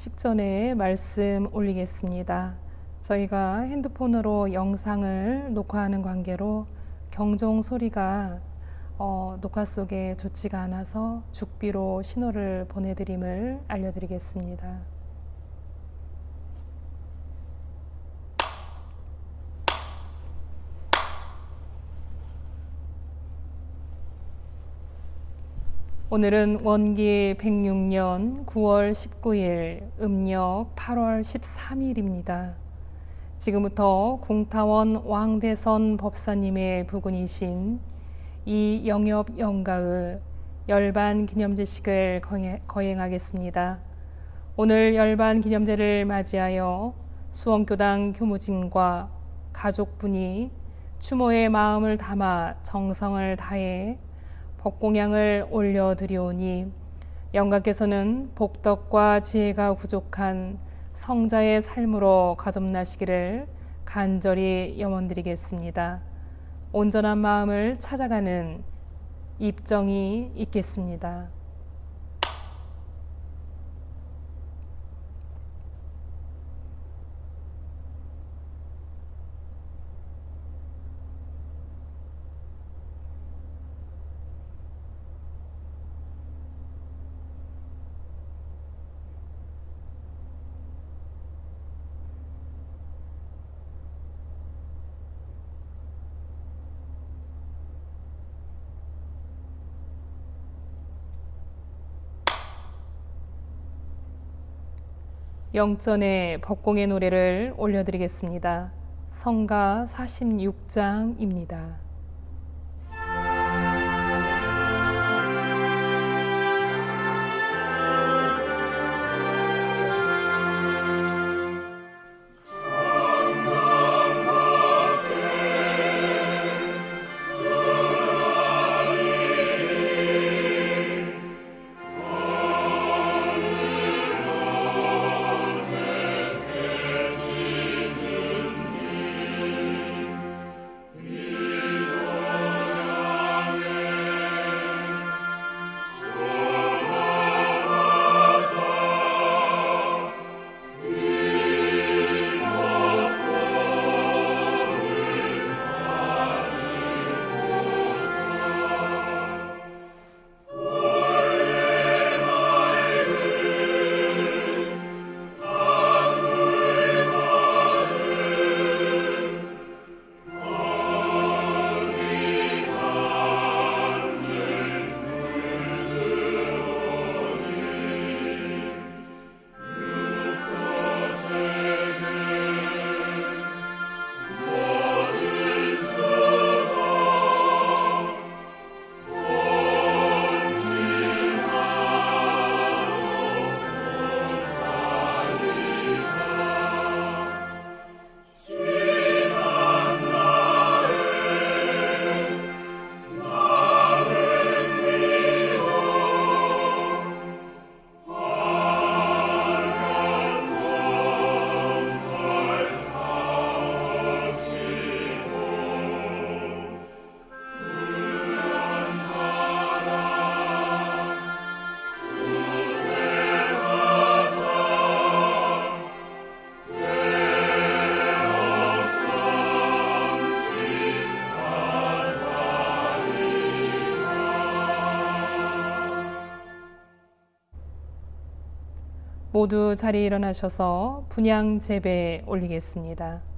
식전에 말씀 올리겠습니다. 저희가 핸드폰으로 영상을 녹화하는 관계로 경종 소리가 어, 녹화 속에 좋지가 않아서 죽비로 신호를 보내드림을 알려드리겠습니다. 오늘은 원기 106년 9월 19일, 음력 8월 13일입니다. 지금부터 궁타원 왕대선 법사님의 부군이신 이 영엽 영가의 열반 기념제식을 거행하겠습니다. 오늘 열반 기념제를 맞이하여 수원교당 교무진과 가족분이 추모의 마음을 담아 정성을 다해 법공양을 올려드리오니 영가께서는 복덕과 지혜가 부족한 성자의 삶으로 거듭나시기를 간절히 염원드리겠습니다. 온전한 마음을 찾아가는 입정이 있겠습니다. 영전의 법공의 노래를 올려드리겠습니다. 성가 46장입니다. 모두 자리에 일어나셔서 분양 재배 올리겠습니다.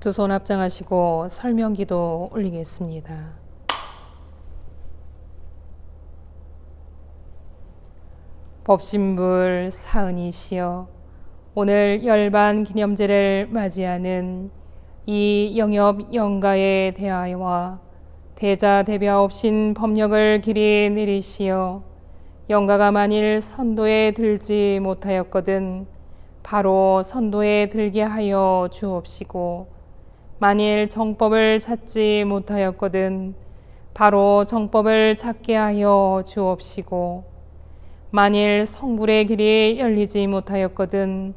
두 손 합장하시고 설명기도 올리겠습니다. 법신불 사은이시여 오늘 열반 기념제를 맞이하는 이 영엽 영가에 대하여와 대자 대비하 없인 법력을 길이 내리시어 영가가 만일 선도에 들지 못하였거든 바로 선도에 들게 하여 주옵시고 만일 정법을 찾지 못하였거든 바로 정법을 찾게 하여 주옵시고 만일 성불의 길이 열리지 못하였거든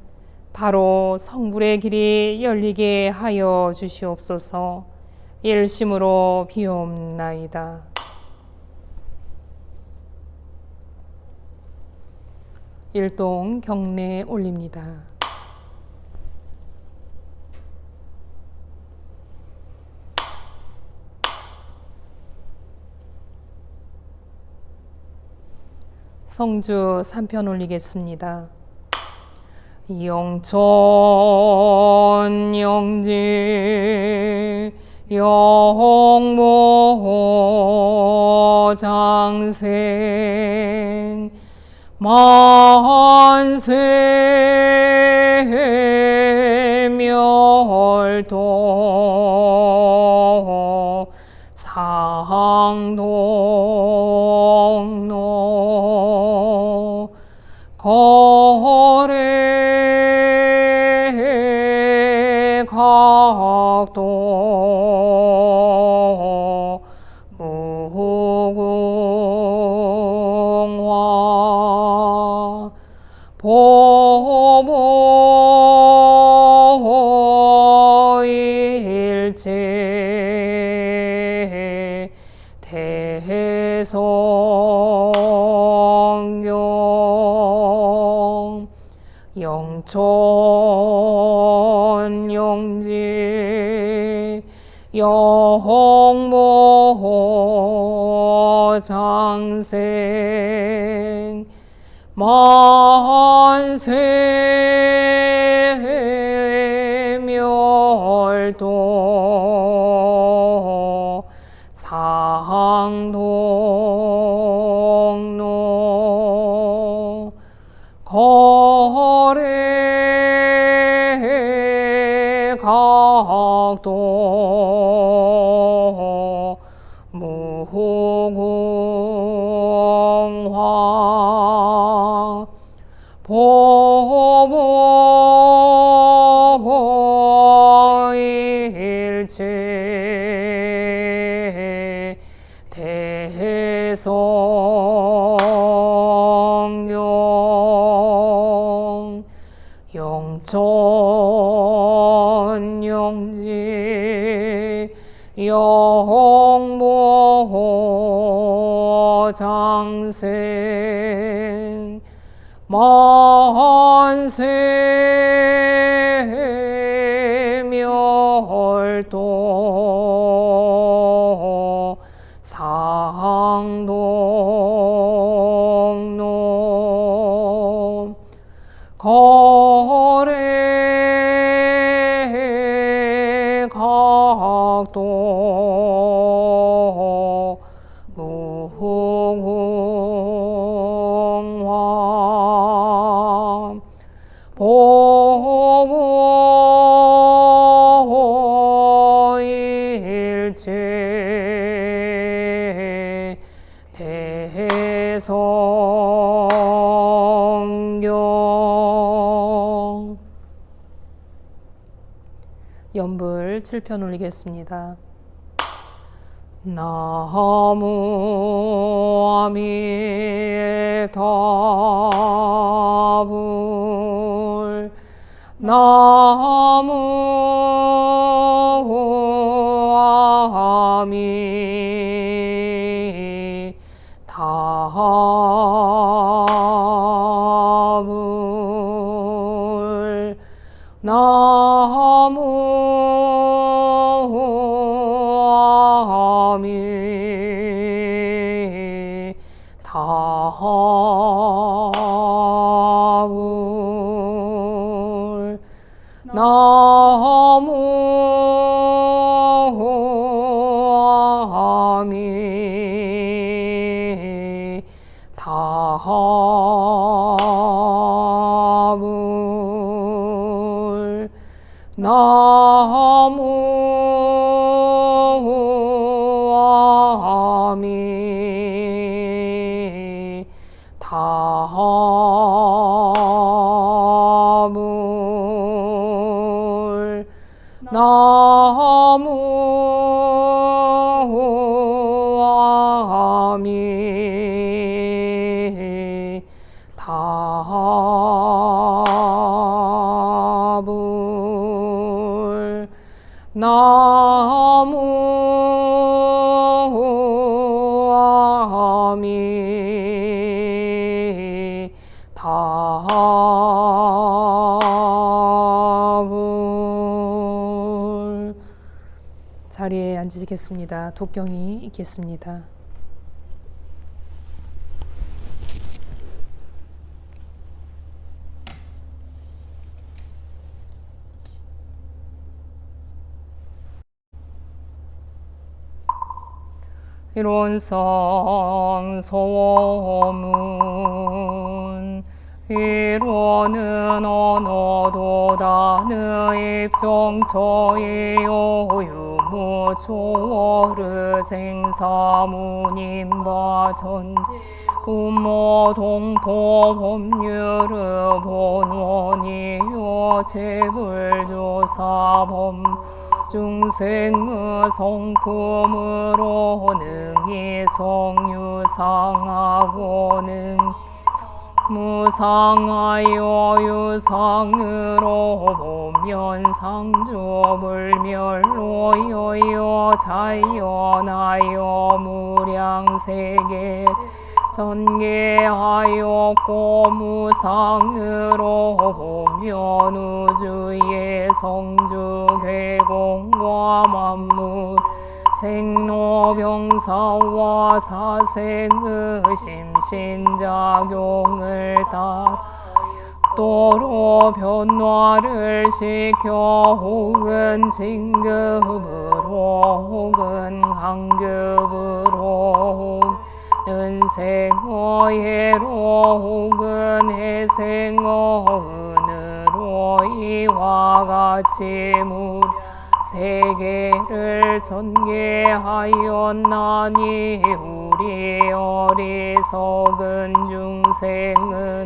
바로 성불의 길이 열리게 하여 주시옵소서 일심으로 비옵나이다. 일동 경례 올립니다. 성주 3편 올리겠습니다. 영천 영지 영모 장생 만세 멸도 상동 거 영모 장생 만세 성경 연불 7편 올리겠습니다. 나무 아미타불 나무 아미 나무 사무함이 자리에 앉으시겠습니다. 독경이 있겠습니다. 일원상 소문. 일원은 언어도 다는 입정처이요. 유무초월의 생사무님바 전지. 부모 동포 법률의 본원이요. 재불조사 범 중생의 성품으로 능히 성유상하고 능 무상하여 유상으로 보면 상주불멸로 여여 자연하여 무량세계 전개하여 고무상으로 보면 우주의 성주 괴공과 만물 생로병사와 사생의 심신작용을 따라 도로 변화를 시켜 혹은 진급으로 혹은 강급으로 혹 은 생어 예로 혹은 해생어 은으로 이와 같이 물 세계를 전개하였나니 우리 어리석은 중생은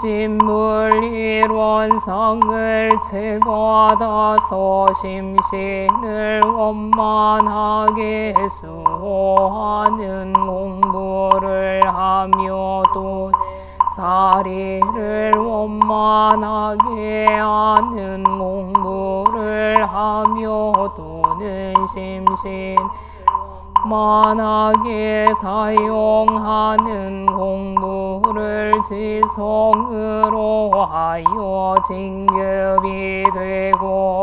신물 일원상을 채받아서 심신을 원만하게 수 호하는 공부를 하며 또 사리를 원만하게 하는 공부를 하며 또는 심신 만하게 사용하는 공부를 지성으로 하여 진급이 되고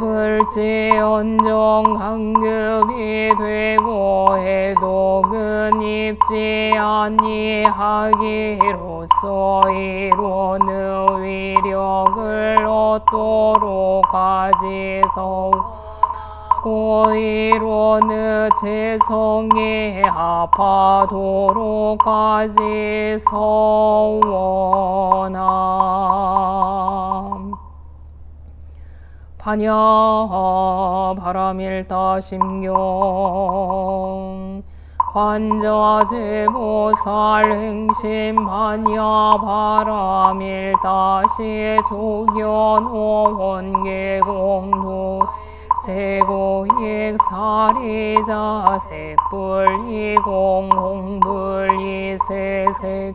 물지언정 강급이 되고 해독은 입지 아니하기로써 이론의 위력을 얻도록 하지서 고이론의 재성에 합하도록 하지 서원함 반야 바람일다 심경 관자제보살 행심 반야 바람일다 시 조견오 원계공도 제고익 사리자 색불이공 공불이 세색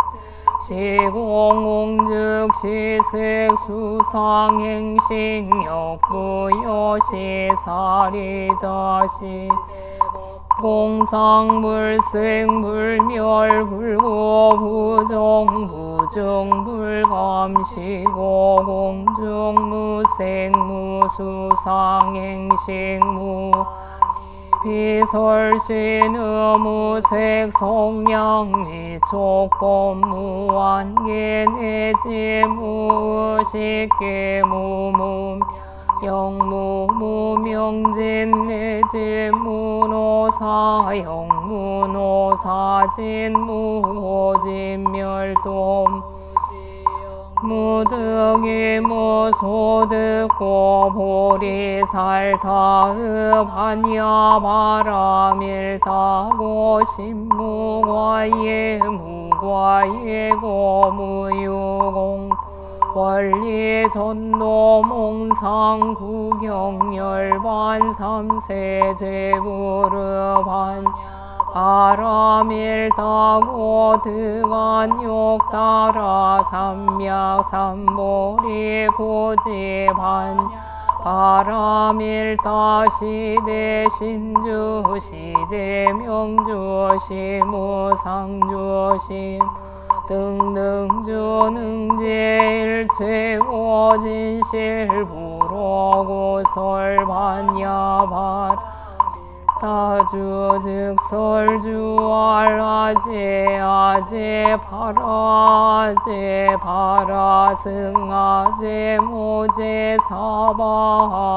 시공공즉 시색 수상행식 역부여시 사리자시 공상불생 불멸 불고 부정 부정 불감시고 공중 무생 무수상행식 무 비설신 의 무색 성량 미촉법 무한계 내지 무식계 무무 영무 무명진 내지 무노사 영무노사진 무호진멸돔 무득이 무소득고 보리살타읍 한야 바람일타고 신무과예 무과예 고 무유공. 원리 전도 몽상 구경 열반 삼세 제부르반 바람일다고 득안욕 따라 삼약 삼보리 고지반 바람일다 시대 신주 시대 명주 시무상주 시 등등 주 능제일체 오진실 부로고 모솔반야발 다주 즉설주 알라제 아제 바라제 바라 승아제 모제 사바하제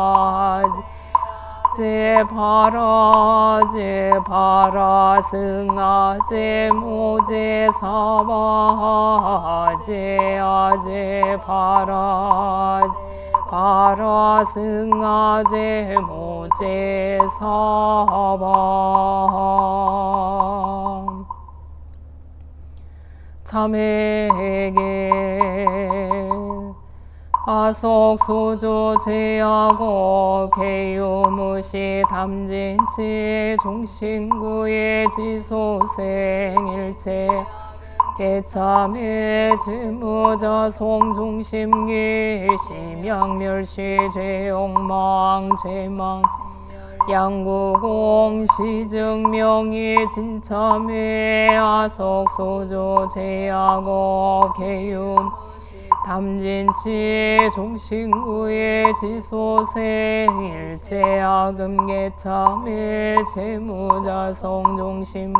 제 바라 제 바라 승아 제 모제 사바 제 아제 바라 바라 승아 제 모 제 사바 참회에게 아속 소조 제하고 개요무시 담진치 종신구의 지소생일체 개참의 지무자 송중심기 심양멸시 죄욕망 죄망 양구공 시증명이 진참의 아속 소조 제하고 개요 담진치 종신구의 지소생 일체아금계참의 재무자 성종심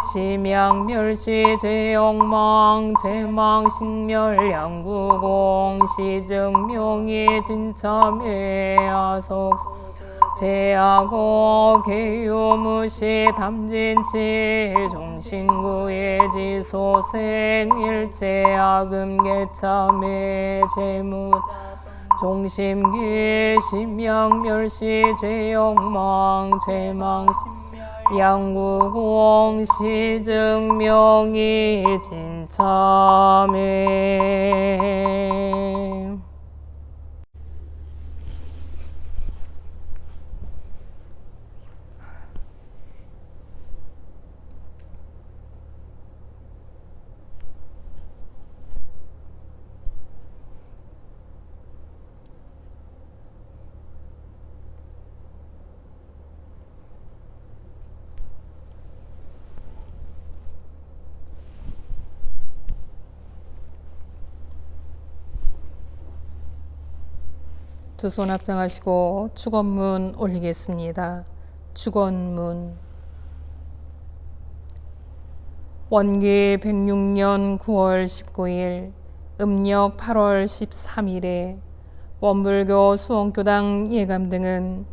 심양멸시 죄영망 재망식멸 양구공 시증명이 진참의 아속 제하고 개요무시 담진치 종신구의 지소생 일체아금계참의 재무. 종심기 심양멸시 죄영망 죄망 양구공 시증명이 진참의 두 손 합장하시고 축원문 올리겠습니다. 축원문 원기 106년 9월 19일 음력 8월 13일에 원불교 수원교당 예감 등은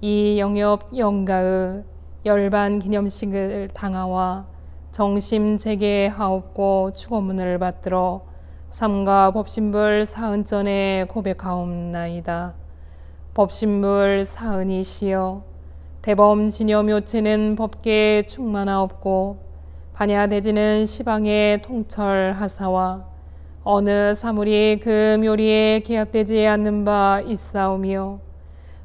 이 영엽 영가의 열반 기념식을 당하와 정심 재개하옵고 축원문을 받들어 삼가 법신불 사은전에 고백하옵나이다. 법신불 사은이시여 대범 진여 묘체는 법계에 충만하옵고 반야대지는 시방에 통철 하사와 어느 사물이 그 묘리에 계약되지 않는 바 있사오며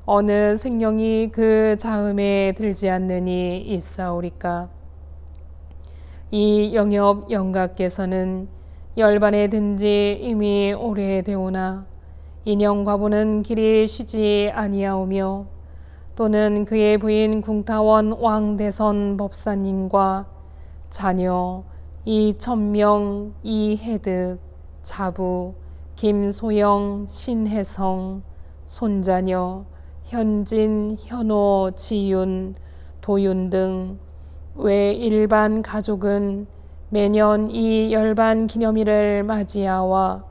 어느 생명이 그 자음에 들지 않느니 있사오리까 이 영엽 영가께서는 열반에 든 지 이미 오래되오나 인형 과부는 길이 쉬지 아니하오며 또는 그의 부인 궁타원 왕대선 법사님과 자녀 이천명 이해득 자부 김소영 신혜성 손자녀 현진 현호 지윤 도윤 등 외 일반 가족은 매년 이 열반 기념일을 맞이하와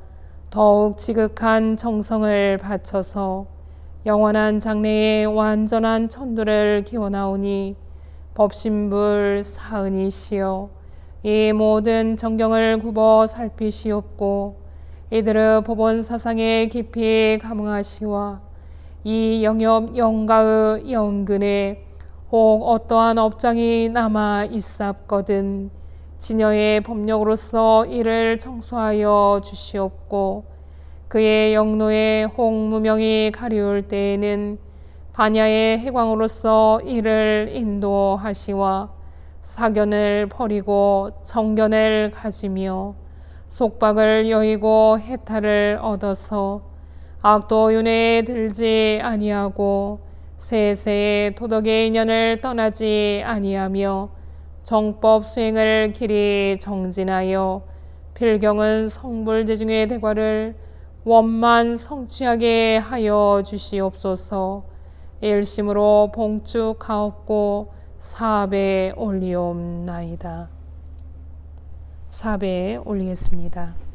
더욱 지극한 정성을 바쳐서 영원한 장래의 완전한 천도를 기원하오니 법신불 사은이시여 이 모든 정경을 굽어 살피시옵고 이들의 법원 사상에 깊이 감응하시와 이 영엽 영가의 영근에 혹 어떠한 업장이 남아 있사거든 진여의 법력으로서 이를 청소하여 주시옵고 그의 영노에 홍무명이 가리울 때에는 반야의 해광으로서 이를 인도하시와 사견을 버리고 정견을 가지며 속박을 여의고 해탈을 얻어서 악도 윤회에 들지 아니하고 세세의 도덕의 인연을 떠나지 아니하며 정법 수행을 길이 정진하여 필경은 성불 제중의 대과를 원만 성취하게 하여 주시옵소서. 일심으로 봉축하옵고 사배 올리옵나이다. 사배 올리겠습니다.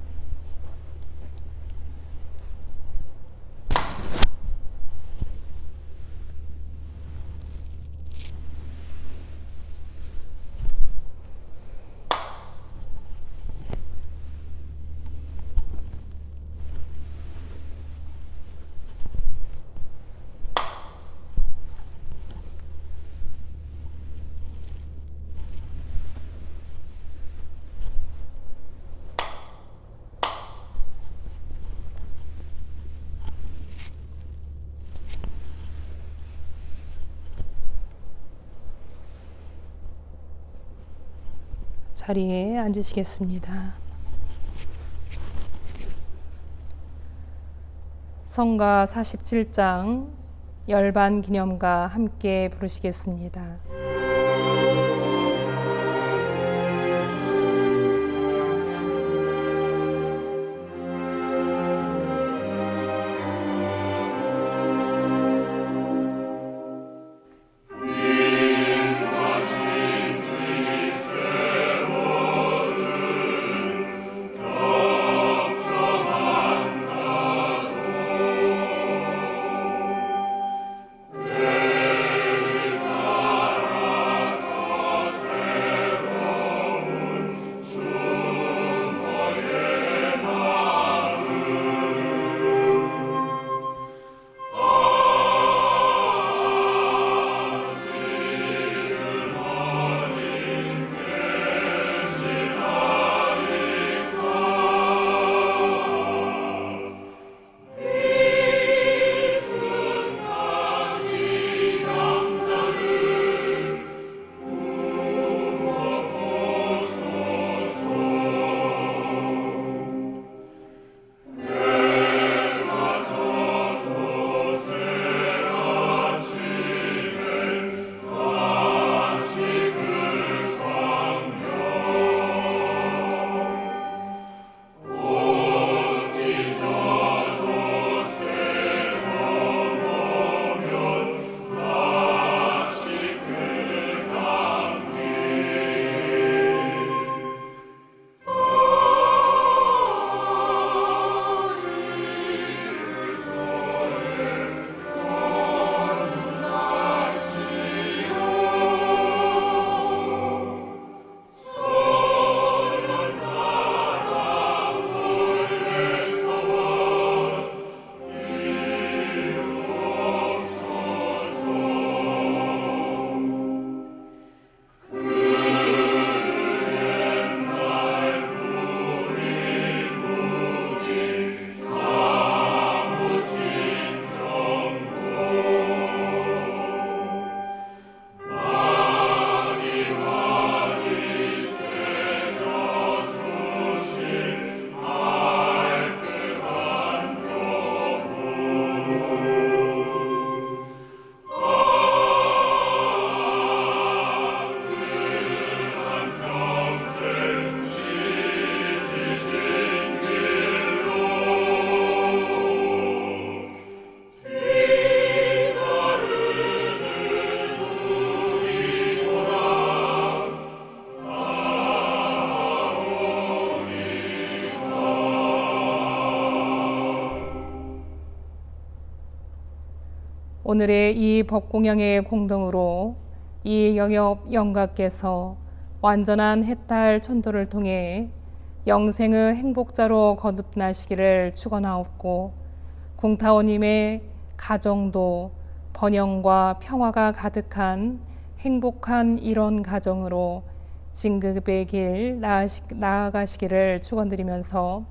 자리에 앉으시겠습니다. 성가 47장 열반 기념과 함께 부르시겠습니다. 오늘의 이 법공양의 공동으로 이 영역 영가께서 완전한 해탈 천도를 통해 영생의 행복자로 거듭나시기를 축원하옵고 궁타오님의 가정도 번영과 평화가 가득한 행복한 이런 가정으로 진급의 길 나아가시기를 축원드리면서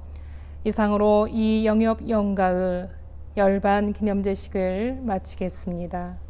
이상으로 이 영엽 영가의 열반 기념제식을 마치겠습니다.